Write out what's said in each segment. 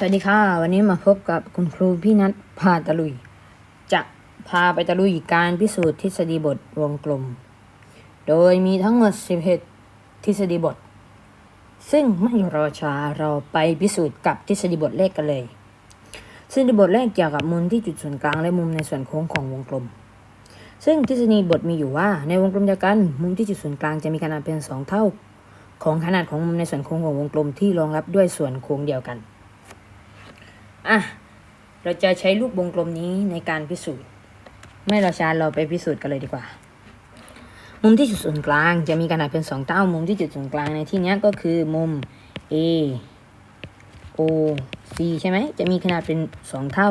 สวัสดีค่ะ วันนี้มาพบกับคุณครูพี่นัทพาตะลุย จะพาไปตะลุยการพิสูจน์ทฤษฎีบทวงกลม โดยมีทั้งหมด11ทฤษฎีบท ซึ่งไม่รอช้าเราไปพิสูจน์กับทฤษฎีบทแรกกันเลยทฤษฎีบทแรกเกี่ยวกับมุมที่จุดศูนย์กลางและมุมในส่วนโค้งของวงกลม ซึ่งทฤษฎีบทมีอยู่ว่าในวงกลมเดียวกันมุมที่จุดศูนย์กลางจะมีขนาดเป็นสองเท่า ของขนาดของมุมในส่วนโค้งของวงกลมที่รองรับด้วยส่วนโค้งเดียวกัน อะ เราจะใช้รูปวงกลมนี้ในการพิสูจน์ ไม่รอช้าเราไปพิสูจน์กันเลยดีกว่า มุมที่จุดศูนย์กลาง จะมีขนาดเป็นสองเท่า มุมที่จุดศูนย์กลางในที่นี้ก็คือมุม A O C ใช่ไหม จะมีขนาดเป็นสองเท่า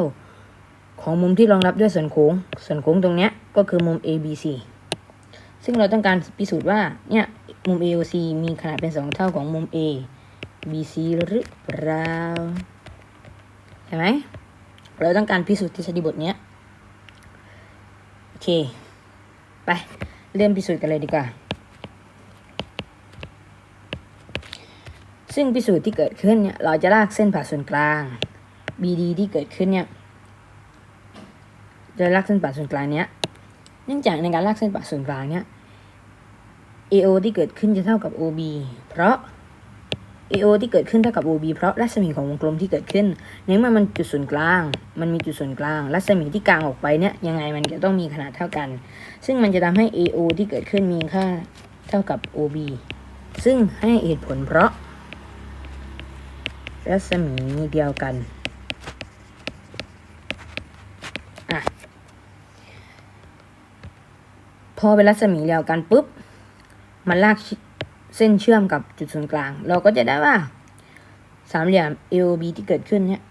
ของมุมที่รองรับด้วยส่วนโค้ง ส่วนโค้งตรงเนี้ยก็คือมุม A B C ซึ่งเราต้องการพิสูจน์ว่าเนี่ยมุม AOC มีขนาดเป็นสองเท่าของมุม A BC หรือเปล่า ใช่ไหมเราต้องการพิสูจน์ทฤษฎีบทเนี้ยโอเค ไป เริ่มพิสูจน์กันเลยดีกว่า ซึ่งพิสูจน์ที่เกิดขึ้นเนี่ย เราจะลากเส้นผ่าศูนย์กลาง BD ที่เกิดขึ้นเนี่ย จะลากเส้นผ่าศูนย์กลางเนี้ย เนื่องจากในการลากเส้นผ่าศูนย์กลางเนี่ย AO ที่เกิดขึ้นจะเท่ากับ OB เพราะ AO ที่เกิดขึ้นเท่ากับ OB เพราะรัศมีของวงกลมที่เกิดขึ้นในเมื่อมันจุดศูนย์กลาง มันมีจุดศูนย์กลาง รัศมีที่กลางออกไปเนี่ยยังไงมันจะต้องมีขนาดเท่ากัน ซึ่งมันจะทำให้ AO ที่เกิดขึ้นมีค่าเท่ากับ OB ซึ่งให้เหตุผลเพราะ รัศมีเดียวกันอะพอเป็นรัศมีเดียวกันปุ๊บ มันลาก เส้นเชื่อมกับจุดศูนย์กลาง เราก็จะได้ว่า สามเหลี่ยม AOB ที่เกิดขึ้นเนี่ย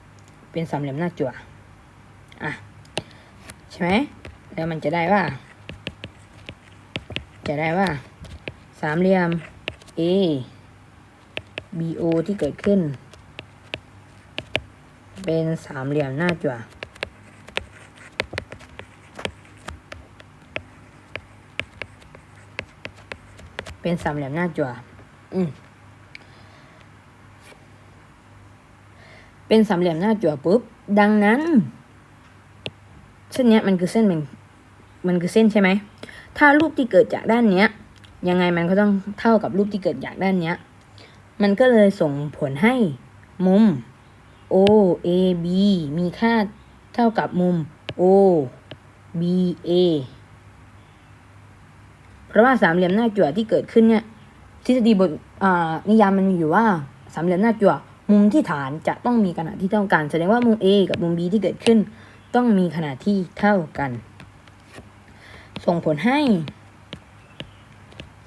เป็นสามเหลี่ยมหน้าจั่วอะใช่ไหมแล้วมันจะได้ว่า จะได้ว่า สามเหลี่ยม A BO ที่เกิดขึ้น เป็นสามเหลี่ยมหน้าจั่ว เป็นสามเหลี่ยมหน้าจั่วอืมเป็นสามเหลี่ยมหน้าจั่วปุ๊บ ดังนั้น เส้นเนี้ยมันคือเส้นเป็นมันคือเส้นใช่ไหม ถ้ารูปที่เกิดจากด้านเนี้ย ยังไงมันก็ต้องเท่ากับรูปที่เกิดจากด้านเนี้ย มันก็เลยส่งผลให้มุม O A B มีค่าเท่ากับมุม O B A เพ ราะว่าสามเหลี่ยมหน้าจั่วที่เกิดขึ้นเนี่ยทฤษฎีบทนิยามมันมีอยู่ว่าสามเหลี่ยมหน้าจั่วมุมที่ฐานจะต้องมีขนาดที่เท่ากัน แสดงว่ามุม A กับมุม B ที่เกิดขึ้น ต้องมีขนาดที่เท่ากัน ส่งผลให้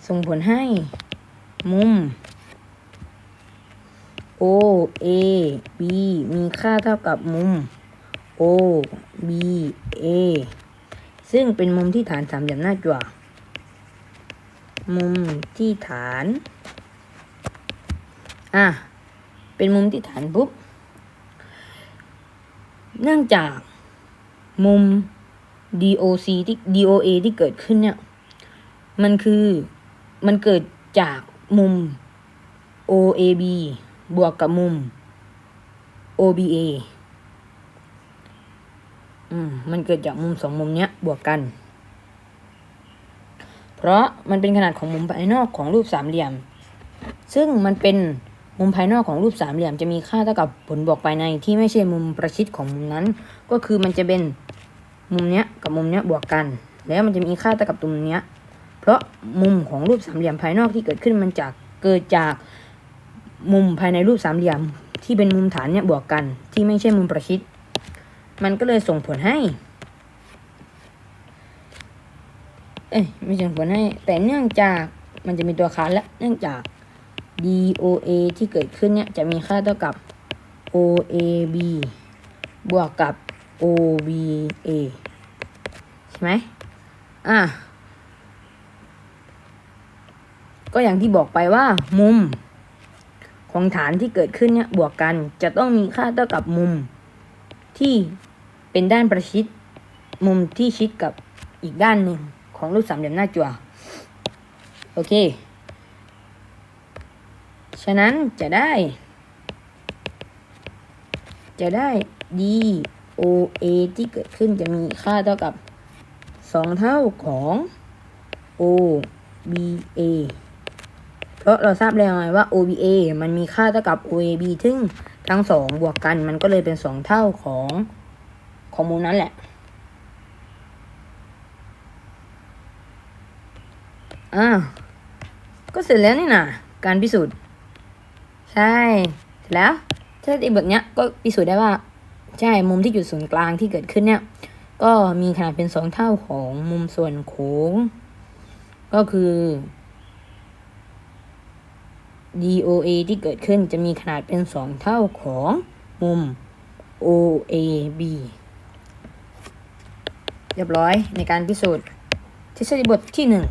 ส่งผลให้ มุม O A B มีค่าเท่ากับมุม O B A ซึ่งเป็นมุมที่ฐานสามเหลี่ยมหน้าจั่ว มุมที่ฐาน อะ เป็นมุมที่ฐานปุ๊บ เนื่องจากมุม DOC ที่ DOA ที่เกิดขึ้นเนี่ย มันคือมันเกิดจากมุม OAB บวกกับมุม OBA อืม มันเกิดจากมุมสองมุมเนี้ย บวกกัน เพราะมันเป็นขนาดของมุมภายนอกของรูปสามเหลี่ยม ซึ่งมันเป็นมุมภายนอกของรูปสามเหลี่ยม จะมีค่าเท่ากับผลบวกภายในที่ไม่ใช่มุมประชิดของมุมนั้น ก็คือมันจะเป็นมุมเนี้ยกับมุมเนี้ยบวกกัน แล้วมันจะมีค่าเท่ากับตรงเนี้ยเพราะมุมของรูปสามเหลี่ยมภายนอกที่เกิดขึ้นมันจากเกิดจากมุมภายในรูปสามเหลี่ยม ที่เป็นมุมฐานเนี่ยบวกกัน ที่ไม่ใช่มุมประชิด มันก็เลยส่งผลให้ เอ้ยไม่ส่งผลให้ แต่เนื่องจากมันจะมีตัวค้านและเนื่องจาก DOA ที่เกิดขึ้นเนี่ยจะมีค่าเท่ากับ OAB บวกกับ OBA ใช่ไหมอะ ก็อย่างที่บอกไปว่า มุม ของฐานที่เกิดขึ้นเนี่ยบวกกันจะต้องมีค่าเท่ากับมุม ที่เป็นด้านประชิด มุมที่ชิดกับอีกด้านหนึ่ง ของรูปสามเหลี่ยมหน้าจั่วโอเค ฉะนั้นจะได้ จะได้ DOA ที่เกิดขึ้นจะมีค่าเท่ากับ 2 เท่าของ OBA เพราะเราทราบแล้วไงว่า OBA มันมีค่าเท่ากับ OAB ซึ่งทั้งสองบวกกันมันก็เลยเป็น 2 เท่าของของมูลนั้นแหละ อ่าก็เสร็จแล้วนี่นะการพิสูจน์ ใช่เสร็จแล้วถ้าไอ้บทเนี้ยก็พิสูจน์ได้ว่า ใช่มุมที่อยู่ศูนย์กลางที่เกิดขึ้นเนี่ย ก็มีขนาดเป็นสองเท่าของมุมส่วนโค้ง ก็คือ DOA ที่เกิดขึ้นจะมีขนาดเป็นสองเท่าของมุม OAB เรียบร้อยในการพิสูจน์ทฤษฎีบทที่หนึ่ง